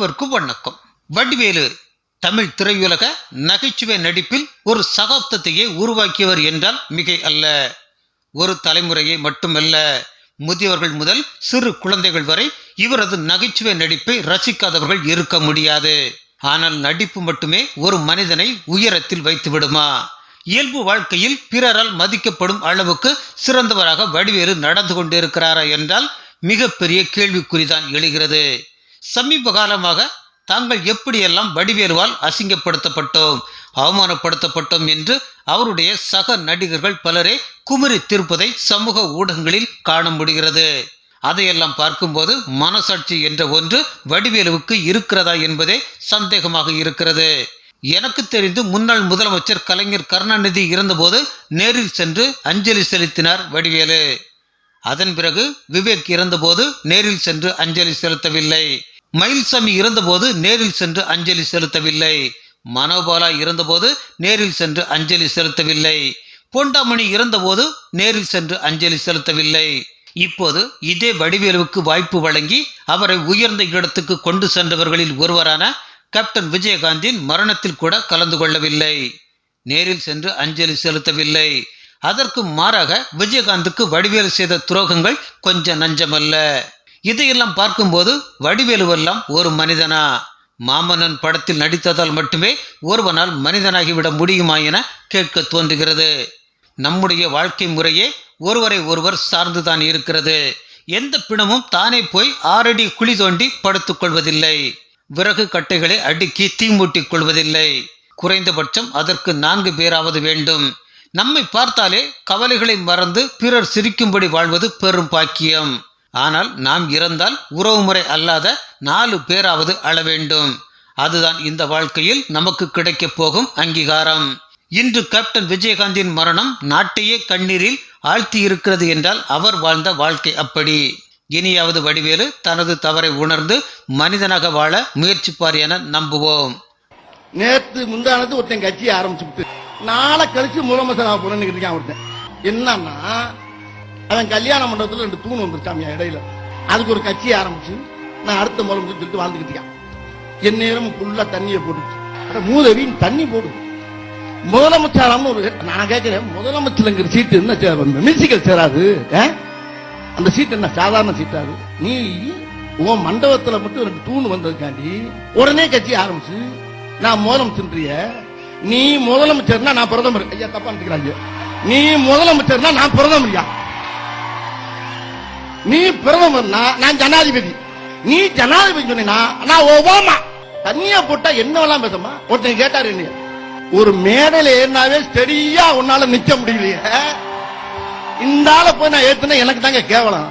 அனைவருக்கும் வணக்கம். வடிவேலு தமிழ் திரையுலக நகைச்சுவை நடிப்பில் ஒரு சகாப்தத்தையே உருவாக்கியவர் என்றால் மிகை அல்ல. ஒரு தலைமுறையை மட்டுமல்ல முதியவர்கள் முதல் சிறு குழந்தைகள் வரை இவரது நகைச்சுவை நடிப்பை ரசிக்காதவர்கள் இருக்க முடியாது. ஆனால் நடிப்பு மட்டுமே ஒரு மனிதனை உயரத்தில் வைத்து விடுமா இயல்பு வாழ்க்கையில் பிறரால் மதிக்கப்படும் அளவுக்கு சிறந்தவராக வடிவேலு நடந்து கொண்டிருக்கிறாரா என்றால் மிகப்பெரிய கேள்விக்குறிதான் எழுகிறது. சமீப காலமாக தாங்கள் எப்படியெல்லாம் வடிவேலுவால் அசிங்கப்படுத்தப்பட்டோம் அவமானப்படுத்தப்பட்டோம் என்று அவருடைய சக நடிகர்கள் பலரே குமரி தீர்ப்பதை சமூக ஊடகங்களில் காண முடிகிறது. அதையெல்லாம் பார்க்கும்போது மனசாட்சி என்ற ஒன்று வடிவேலுவுக்கு இருக்கிறதா என்பதே சந்தேகமாக இருக்கிறது. எனக்கு தெரிந்து முன்னாள் முதலமைச்சர் கலைஞர் கருணாநிதி இருந்தபோது நேரில் சென்று அஞ்சலி செலுத்தினார் வடிவேலு. அதன் பிறகு விவேக் இறந்தபோது நேரில் சென்று அஞ்சலி செலுத்தவில்லை. மயில்சாமி இருந்தபோது நேரில் சென்று அஞ்சலி செலுத்தவில்லை. மனோபாலா இருந்தபோது நேரில் சென்று அஞ்சலி செலுத்தவில்லை. பொண்டாமணி இருந்தபோது நேரில் சென்று அஞ்சலி செலுத்தவில்லை. இப்போது இதே வடிவேலுவுக்கு வாய்ப்பு வழங்கி அவரை உயர்ந்த இடத்துக்கு கொண்டு சென்றவர்களில் ஒருவரான கேப்டன் விஜயகாந்தின் மரணத்தில் கூட கலந்து கொள்ளவில்லை. நேரில் சென்று அஞ்சலி செலுத்தவில்லை. அதற்கு மாறாக விஜயகாந்துக்கு வடிவேலு செய்த துரோகங்கள் கொஞ்சம் நஞ்சமல்ல. இதையெல்லாம் பார்க்கும்போது வடிவேலுவெல்லாம் ஒரு மனிதனா? மாமன்னன் படத்தில் நடித்ததால் மட்டுமே ஒருவனால் மனிதனாகிவிட முடியுமா என கேட்க தோன்றுகிறது. நம்முடைய வாழ்க்கை முறையே ஒருவரை ஒருவர் சார்ந்துதான் இருக்கிறது. எந்த பிணமும் தானே போய் ஆறடி குழி தோண்டி படுத்துக் கொள்வதில்லை. விறகு கட்டைகளை அடுக்கி தீ மூட்டிக் கொள்வதில்லை. குறைந்தபட்சம் அதற்கு நான்கு பேராவது வேண்டும். நம்மை பார்த்தாலே கவலைகளை மறந்து பிறர் சிரிக்கும்படி வாழ்வது பெரும் பாக்கியம். ஆனால் நாம் இறந்தால் உறவுமுறை அல்லாத நாலு பேராவது அழ வேண்டும். அதுதான் இந்த வாழ்க்கையில் நமக்கு கிடைக்கப் போகும் அங்கீகாரம். இன்று கேப்டன் விஜயகாந்தின் மரணம் நாட்டையே கண்ணீரில் ஆழ்த்தி இருக்கிறது என்றால் அவர் வாழ்ந்த வாழ்க்கை அப்படி. இனியாவது வடிவேலு தனது தவறை உணர்ந்து மனிதனாக வாழ முயற்சிப்பார் என நம்புவோம். நேற்று முந்தானது ஒருத்தன் கட்சி ஆரம்பிச்சுட்டு நாளை கழிச்சு முதலமைச்சர் ஆக போறேன்னு இருக்கான் ஒருத்தன்? என்னன்னா அவன் கல்யாண மண்டபத்தில் ரெண்டு தூண் வந்துருச்சாமியா இடையில. அதுக்கு ஒரு கட்சி ஆரம்பிச்சு நான் அடுத்த முதலமைச்சர் சொல்லிட்டு வாழ்ந்துக்கிட்டு இருக்கான். என் நேரம் ஃபுல்லா தண்ணியை போட்டுச்சு. அட மூதவி தண்ணி போடு. முதலமைச்சராம்னு ஒரு நான் கேட்கிறேன் முதலமைச்சருங்கிற சீட்டு என்ன சேர் மியூசிக்கல் சேராது அந்த சீட்டு என்ன சாதாரண சீட்டாது நீ உன் மண்டபத்துல மட்டும் ரெண்டு தூண் வந்ததுக்காண்டி உடனே கட்சி ஆரம்பிச்சு நான் முதலமைச்சர்ன்றிய நீ முதலமைச்சர்னா நான் பிரதமர். ஐயா தப்பா நினைக்கிறாங்க நீ முதலமைச்சர்னா நான் பிரதமர்யா? நீ பிரதமர்னா நான் ஜனாதிபதி. நீ ஜனாதிபதி சொன்னா நான் ஒபாமா. தனியா போட்டா என்னவெல்லாம் பேசமா ஒருத்தன் கேட்டாரு என்ன ஒரு மேடையில ஏறினாவே ஸ்டெடியா உன்னால நிக்க முடியலையே. இந்த ஆளை போய் நான் ஏத்துனா எனக்கு தாங்க கேவலம்.